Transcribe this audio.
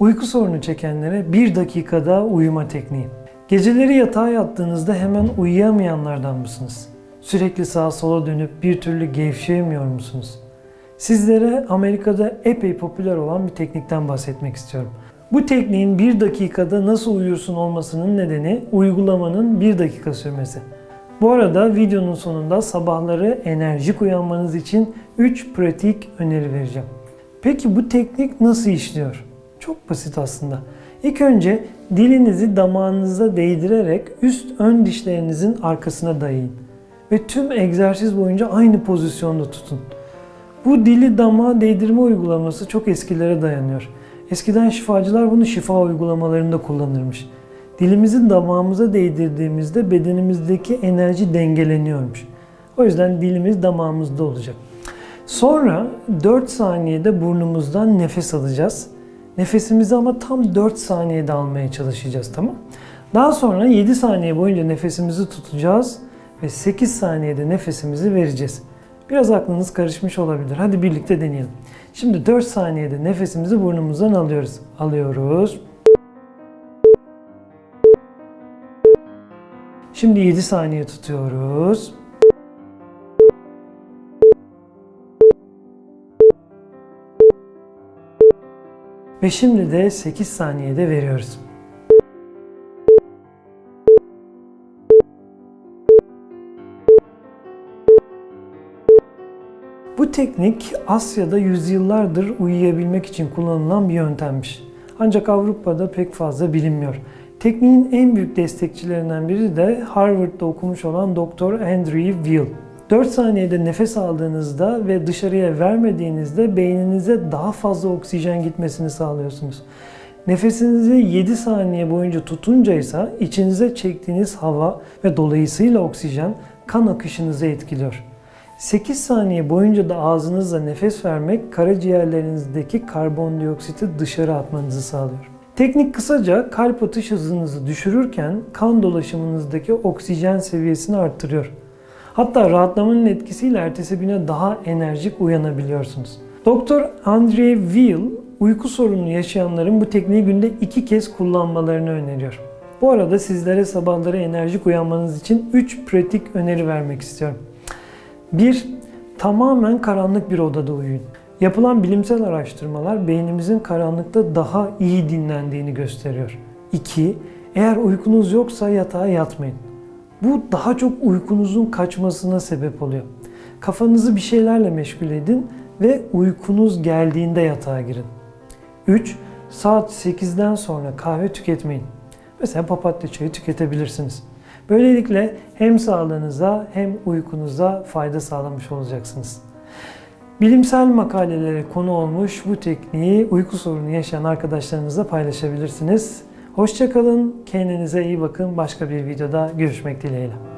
Uyku sorunu çekenlere bir dakikada uyuma tekniği. Geceleri yatağa yattığınızda hemen uyuyamayanlardan mısınız? Sürekli sağa sola dönüp bir türlü gevşeyemiyor musunuz? Sizlere Amerika'da epey popüler olan bir teknikten bahsetmek istiyorum. Bu tekniğin bir dakikada nasıl uyursun olmasının nedeni uygulamanın bir dakika sürmesi. Bu arada videonun sonunda sabahları enerjik uyanmanız için 3 pratik öneri vereceğim. Peki bu teknik nasıl işliyor? Çok basit aslında. İlk önce dilinizi damağınıza değdirerek üst ön dişlerinizin arkasına dayayın. Ve tüm egzersiz boyunca aynı pozisyonda tutun. Bu dili damağa değdirme uygulaması çok eskilere dayanıyor. Eskiden şifacılar bunu şifa uygulamalarında kullanırmış. Dilimizi damağımıza değdirdiğimizde bedenimizdeki enerji dengeleniyormuş. O yüzden dilimiz damağımızda olacak. Sonra 4 saniyede burnumuzdan nefes alacağız. Nefesimizi ama tam 4 saniyede almaya çalışacağız tamam? Daha sonra 7 saniye boyunca nefesimizi tutacağız ve 8 saniyede nefesimizi vereceğiz. Biraz aklınız karışmış olabilir. Hadi birlikte deneyelim. Şimdi 4 saniyede nefesimizi burnumuzdan alıyoruz. Alıyoruz. Şimdi 7 saniye tutuyoruz. Ve şimdi de 8 saniyede veriyoruz. Bu teknik Asya'da yüzyıllardır uyuyabilmek için kullanılan bir yöntemmiş. Ancak Avrupa'da pek fazla bilinmiyor. Tekniğin en büyük destekçilerinden biri de Harvard'da okumuş olan Dr. Andrew Weil. 4 saniyede nefes aldığınızda ve dışarıya vermediğinizde beyninize daha fazla oksijen gitmesini sağlıyorsunuz. Nefesinizi 7 saniye boyunca tutunca ise içinize çektiğiniz hava ve dolayısıyla oksijen kan akışınızı etkiliyor. 8 saniye boyunca da ağzınızla nefes vermek karaciğerlerinizdeki karbondioksiti dışarı atmanızı sağlıyor. Teknik kısaca kalp atış hızınızı düşürürken kan dolaşımınızdaki oksijen seviyesini arttırıyor. Hatta rahatlamanın etkisiyle ertesi güne daha enerjik uyanabiliyorsunuz. Doktor Andre Weil uyku sorunu yaşayanların bu tekniği günde iki kez kullanmalarını öneriyor. Bu arada sizlere sabahları enerjik uyanmanız için 3 pratik öneri vermek istiyorum. 1. Tamamen karanlık bir odada uyuyun. Yapılan bilimsel araştırmalar beynimizin karanlıkta daha iyi dinlendiğini gösteriyor. 2. Eğer uykunuz yoksa yatağa yatmayın. Bu daha çok uykunuzun kaçmasına sebep oluyor. Kafanızı bir şeylerle meşgul edin ve uykunuz geldiğinde yatağa girin. 3. Saat 8'den sonra kahve tüketmeyin. Mesela papatya çayı tüketebilirsiniz. Böylelikle hem sağlığınıza hem uykunuza fayda sağlamış olacaksınız. Bilimsel makalelere konu olmuş bu tekniği uyku sorunu yaşayan arkadaşlarınızla paylaşabilirsiniz. Hoşçakalın, kendinize iyi bakın. Başka bir videoda görüşmek dileğiyle.